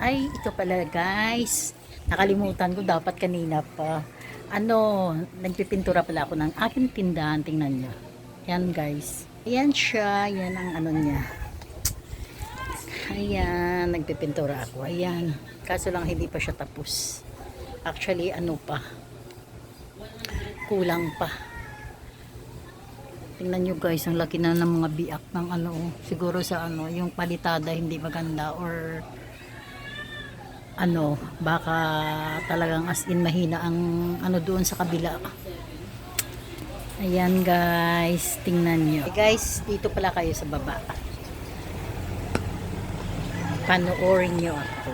Ay, ito pala guys. Nakalimutan ko dapat kanina pa. Ano, nagpipintura pala ako ng aking tindahan. Tingnan nyo. Yan guys. Ayan siya. Yan ang ano niya. Ayan, nagpipintura ako. Ayan. Kaso lang hindi pa siya tapos. Actually, ano pa. Kulang pa. Tingnan nyo guys, ang laki na ng mga biak ng ano. Siguro sa ano, yung palitada hindi maganda or ano, baka talagang as in mahina ang ano doon sa kabila. Ayan guys, tingnan nyo. Okay, guys, dito pala kayo sa baba. Panoorin nyo ako.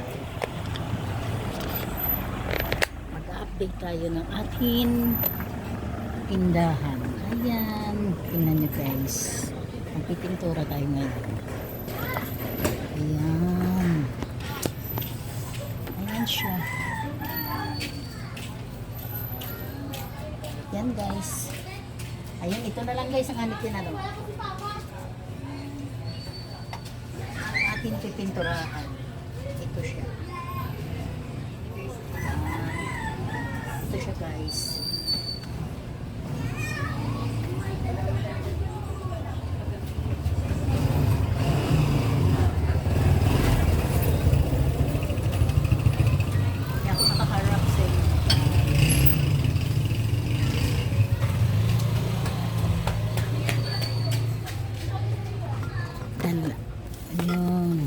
Mag-update tayo ng ating tindahan. Ayan, tingnan nyo guys. Magpipintura tayo ngayon. Ayan. Ayan siya. Yan guys. Ayan, ito na lang guys ang ano. Ang ating pipinturahan. Ito siya. Ito siya guys. Kaya ako nakaharap sa inyo. Dala. Ayun.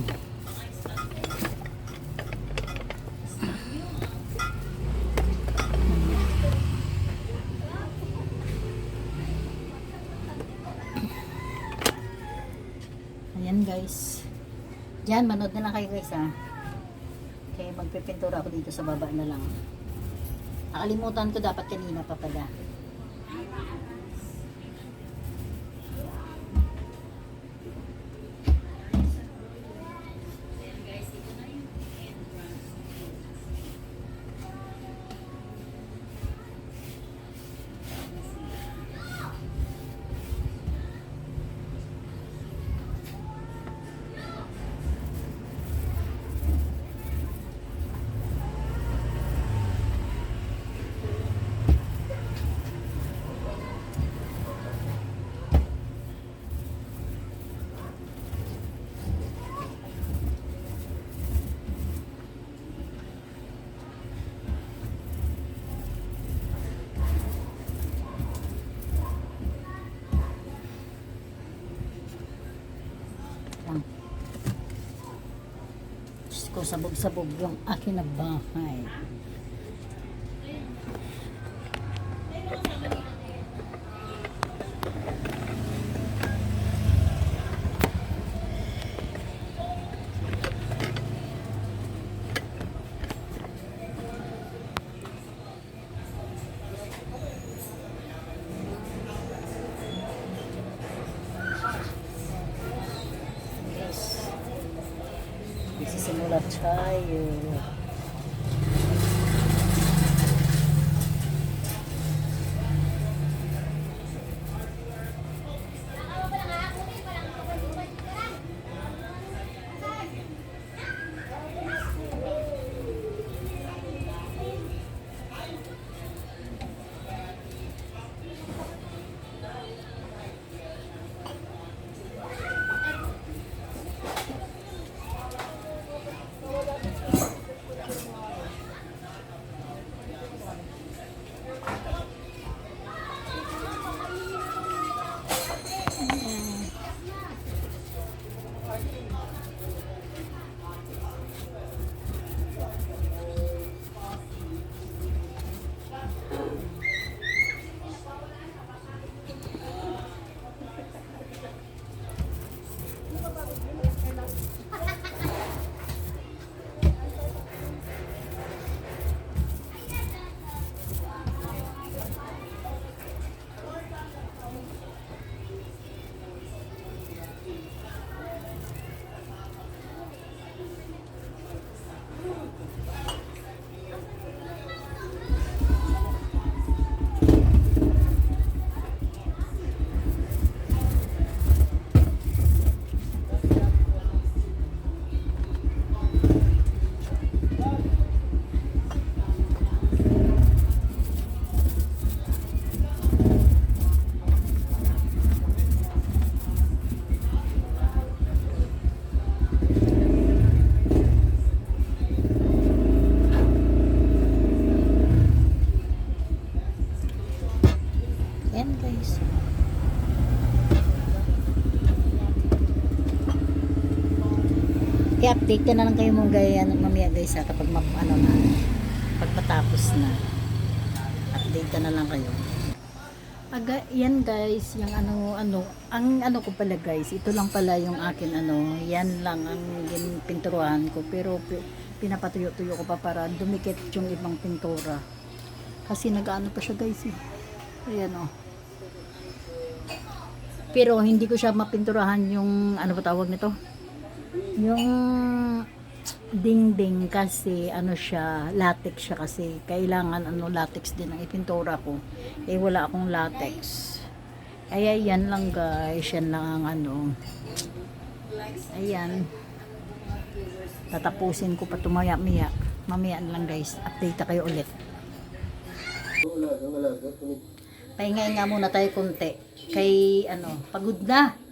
Ayan guys. Diyan, manood na lang kayo guys ha. Okay, magpipintura ako dito sa baba na lang. Nakalimutan ko dapat kanina pa pala. Sabog-sabog yung akin na bahay. tired. I-update ka na lang kayo mong gaya ano, mamaya guys ha, kapag ma, ano na, pag matapos na. Update ka na lang kayo. Aga, yan guys, yung ano, ano, ang ano ko pala guys, ito lang pala yung akin ano, yan lang ang pinturuan ko, pero pi- pinapatuyo-tuyo ko pa para dumikit yung ibang pintura. Kasi nag-ano pa siya guys eh. Ayan oh. Pero hindi ko siya mapinturahan yung, ano ba tawag nito? Yung dingding kasi ano siya, latex siya kasi. Kailangan ano latex din ang ipintura ko. Eh wala akong latex. Ay yan lang guys, yan lang ang ano. Ayan. Tatapusin ko pa tumaya maya. Mamaya lang guys, update kayo ulit. Pahinga nga muna tayo konti. Kay ano, pagod na.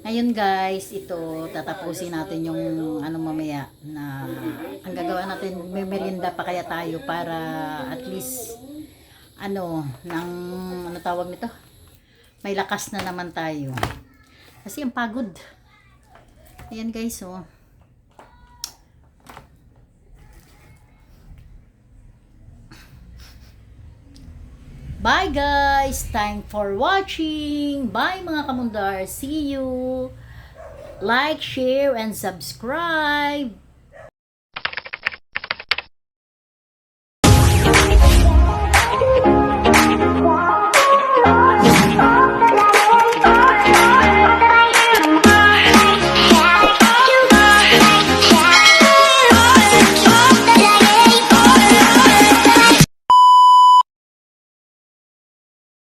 Ngayon guys, ito tatapusin natin yung ano mamaya na ang gagawa natin, may merienda pa kaya tayo para at least ano, ng ano tawag nito? May lakas na naman tayo. Kasi ang pagod. Ayan guys, oh. Bye guys! Time for watching! Bye mga kamundar! See you! Like, share, and subscribe!